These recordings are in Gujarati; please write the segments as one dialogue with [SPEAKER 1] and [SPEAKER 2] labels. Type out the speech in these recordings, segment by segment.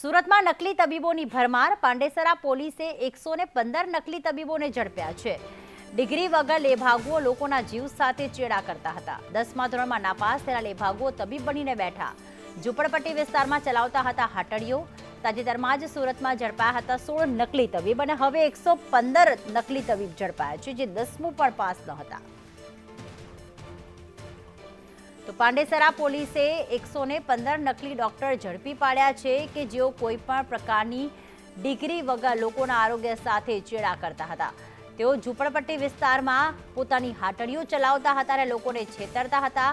[SPEAKER 1] સુરતમાં નકલી તબીબોની ભરમાર, પાંડેસરા પોલીસે એકસો પંદર નકલી તબીબોને ઝડપ્યા છે. ડિગ્રી વગર લેભાગુઓ લોકોના જીવ સાથે ચેડા કરતા હતા. દસમા ધોરણમાં નાપાસ થયેલા લેભાગુઓ તબીબ બનીને બેઠા. ઝુંપડપટ્ટી વિસ્તારમાં ચલાવતા હતા હાટડીઓ. તાજેતરમાં જ સુરતમાં ઝડપાયા હતા સોળ નકલી તબીબ અને હવે એકસો પંદર નકલી તબીબ ઝડપાયા છે, જે દસમું પણ પાસ ન હતા. તો પાંડેસરા પોલીસે એકસો પંદર નકલી ડોક્ટર ઝડપી પાડ્યા છે કે જેઓ કોઈ પણ પ્રકારની ડિગ્રી વગર લોકોના આરોગ્ય સાથે ચેડા કરતા હતા. તેઓ ઝૂંપડપટ્ટી વિસ્તારમાં પોતાની હાટડીઓ ચલાવતા હતા અને લોકોને છેતરતા હતા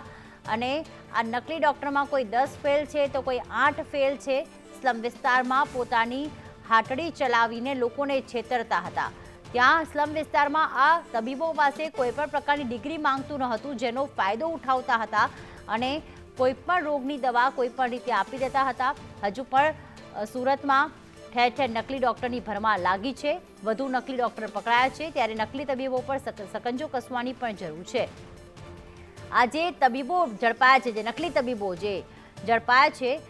[SPEAKER 1] અને આ નકલી ડોક્ટરમાં કોઈ દસ ફેલ છે તો કોઈ આઠ ફેલ છે. સ્લમ વિસ્તારમાં પોતાની હાટડી ચલાવીને લોકોને છેતરતા હતા. ત્યાં સ્લમ વિસ્તારમાં આ તબીબો પાસે કોઈ પણ પ્રકારની ડિગ્રી માંગતું ન હતું જેનો ફાયદો ઉઠાવતા હતા અને કોઈ પણ રોગની દવા કોઈ પણ રીતે આપી દેતા હતા. હજુ પણ સુરતમાં ઠેર ઠેર નકલી ડોક્ટરની ભરમાં લાગી છે. વધુ નકલી ડોક્ટર પકડાયા છે, ત્યારે નકલી તબીબો પર સક- સકંજો કસવાની પણ જરૂર છે. આ જે તબીબો ઝડપાયા છે, જે નકલી તબીબો જે ઝડપાયા છે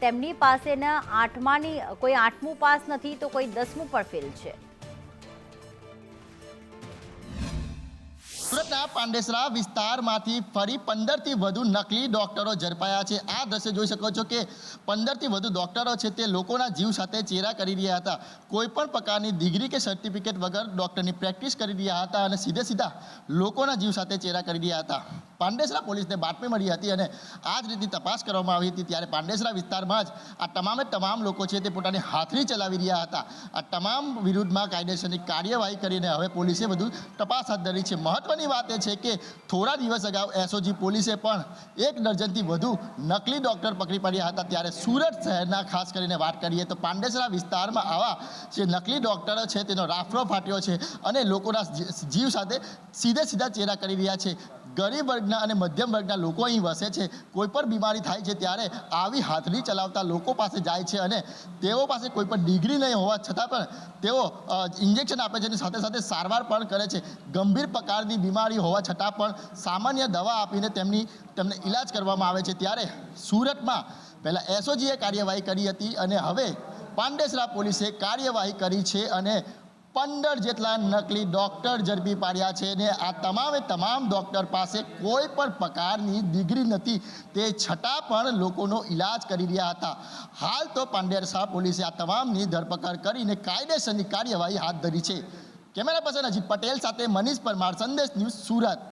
[SPEAKER 1] તેમની પાસેના આઠમાની, કોઈ આઠમું પાસ નથી તો કોઈ દસમું પણ ફેલ છે.
[SPEAKER 2] સુરતના પાંડેસરા વિસ્તારમાંથી ફરી પંદરથી વધુ નકલી ડોક્ટરો ઝડપાયા છે. આ દ્રશ્ય જોઈ શકો છો કે પંદરથી વધુ ડોક્ટરો છે તે લોકોના જીવ સાથે ચેરા કરી રહ્યા હતા. કોઈ પણ પ્રકારની ડિગ્રી કે સર્ટિફિકેટ વગર ડૉક્ટરની પ્રેક્ટિસ કરી રહ્યા હતા અને સીધે સીધા લોકોના જીવ સાથે ચેરા કરી રહ્યા હતા. પાંડેસરા પોલીસને બાતમી મળી હતી અને આ જ રીતની તપાસ કરવામાં આવી હતી ત્યારે પાંડેસરા વિસ્તારમાં જ આ તમામે તમામ લોકો છે તે પોતાની હાથરી ચલાવી રહ્યા હતા. આ તમામ વિરુદ્ધમાં કાયદેસરની કાર્યવાહી કરીને હવે પોલીસે વધુ તપાસ હાથ ધરી છે. મહત્વની વાત એ છે કે થોડા દિવસ અગાઉ એસઓજી પોલીસે પણ એક ડઝનથી વધુ નકલી ડૉક્ટર પકડી પડ્યા હતા. ત્યારે સુરત શહેરના ખાસ કરીને વાત કરીએ તો પાંડેસરા વિસ્તારમાં આવા જે નકલી ડૉક્ટરો છે, તેનો રાફડો ફાટ્યો છે અને લોકોના જીવ સાથે સીધે સીધા ચેરા કરી રહ્યા છે. ગરીબ વર્ગના અને મધ્યમ વર્ગના લોકો અહીં વસે છે. કોઈ પણ બીમારી થાય છે ત્યારે આવી હાથડી ચલાવતા લોકો પાસે જાય છે અને તેઓ પાસે કોઈ પણ ડિગ્રી નહીં હોવા છતાં પણ તેઓ ઇન્જેક્શન આપે છે અને સાથે સાથે સારવાર પણ કરે છે. ગંભીર પ્રકારની બીમારી હોવા છતાં પણ સામાન્ય દવા આપીને તેમની, તેમને ઈલાજ કરવામાં આવે છે. ત્યારે સુરતમાં પહેલાં એસઓજીએ કાર્યવાહી કરી હતી અને હવે પાંડેસરા પોલીસે કાર્યવાહી કરી છે અને પંદર જેટલા નકલી ડોક્ટર ઝડપી પાડ્યા છે ને આ તમામે તમામ ડોક્ટર પાસે કોઈ પણ પ્રકારની ડિગ્રી નથી. તે છતાં પણ લોકોનો ઈલાજ કરી રહ્યા હતા. હાલ તો પાંડેરસા પોલીસે આ તમામની ધરપકડ કરીને કાયદેસરની કાર્યવાહી હાથ ધરી છે. કેમેરા પર્સન અજીત પટેલ સાથે મનીષ પરમાર, સંદેશ ન્યૂઝ સુરત.